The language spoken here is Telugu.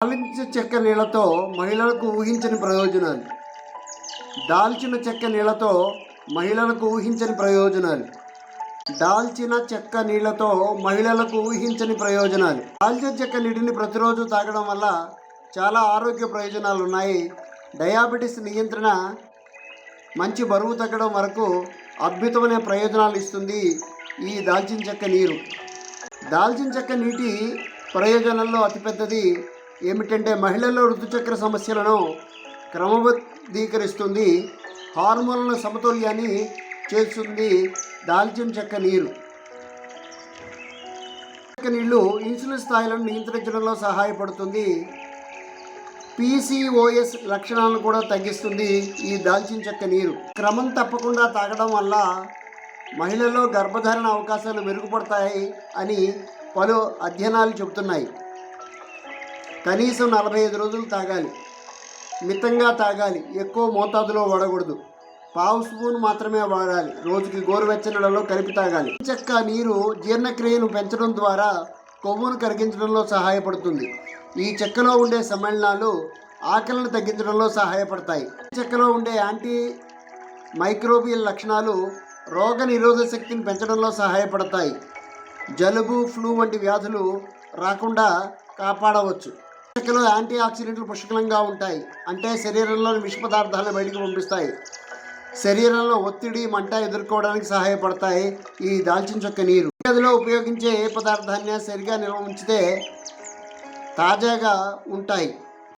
దాల్చిన చెక్క నీళ్ళతో మహిళలకు ఊహించని ప్రయోజనాలు. దాల్చిన చెక్క నీళ్ళతో మహిళలకు ఊహించని ప్రయోజనాలు. దాల్చిన చెక్క నీళ్ళతో మహిళలకు ఊహించని ప్రయోజనాలు. దాల్చిన చెక్క నీటిని ప్రతిరోజు తాగడం వల్ల చాలా ఆరోగ్య ప్రయోజనాలు ఉన్నాయి డయాబెటీస్ నియంత్రణ మంచి బరువు తగ్గడం వరకు అద్భుతమైన ప్రయోజనాలు ఇస్తుంది ఈ దాల్చిన చెక్క నీరు. దాల్చిన చెక్క నీటి ప్రయోజనాల్లో అతిపెద్దది ఏమిటంటే మహిళల్లో ఋతుచక్ర సమస్యలను క్రమబద్ధీకరిస్తుంది. హార్మోన్ల సమతుల్యాన్ని చేస్తుంది దాల్చిన చెక్క నీరు. చెక్క నీళ్ళు ఇన్సులిన్ స్థాయిలను నియంత్రించడంలో సహాయపడుతుంది. పీసీఓఎస్ లక్షణాలను కూడా తగ్గిస్తుంది ఈ దాల్చిన చెక్క నీరు. క్రమం తప్పకుండా తాగడం వల్ల మహిళల్లో గర్భధారణ అవకాశాలు మెరుగుపడతాయి అని పలు అధ్యయనాలు చెబుతున్నాయి. కనీసం నలభై ఐదు రోజులు తాగాలి. మితంగా తాగాలి. ఎక్కువ మోతాదులో వాడకూడదు. పావు స్పూన్ మాత్రమే వాడాలి. రోజుకి గోరువెచ్చనలలో కలిపి తాగాలి. చెక్క నీరు జీర్ణక్రియను పెంచడం ద్వారా కొవ్వును కరిగించడంలో సహాయపడుతుంది. ఈ చెక్కలో ఉండే సమ్మేళనాలు ఆకలిని తగ్గించడంలో సహాయపడతాయి. ఈ చెక్కలో ఉండే యాంటీ మైక్రోబియల్ లక్షణాలు రోగ నిరోధక శక్తిని పెంచడంలో సహాయపడతాయి. జలుబు ఫ్లూ వంటి వ్యాధులు రాకుండా కాపాడవచ్చు. చెక్కలో యాంటీ ఆక్సిడెంట్లు పుష్కలంగా ఉంటాయి. అంటే శరీరంలోని విష పదార్థాలను బయటికి పంపిస్తాయి. శరీరంలో ఒత్తిడి మంట ఎదుర్కోవడానికి సహాయపడతాయి ఈ దాల్చిన చెక్క నీరు. గదిలో ఉపయోగించే ఏ పదార్థాన్ని సరిగా నిల్వ ఉంచితే తాజాగా ఉంటాయి.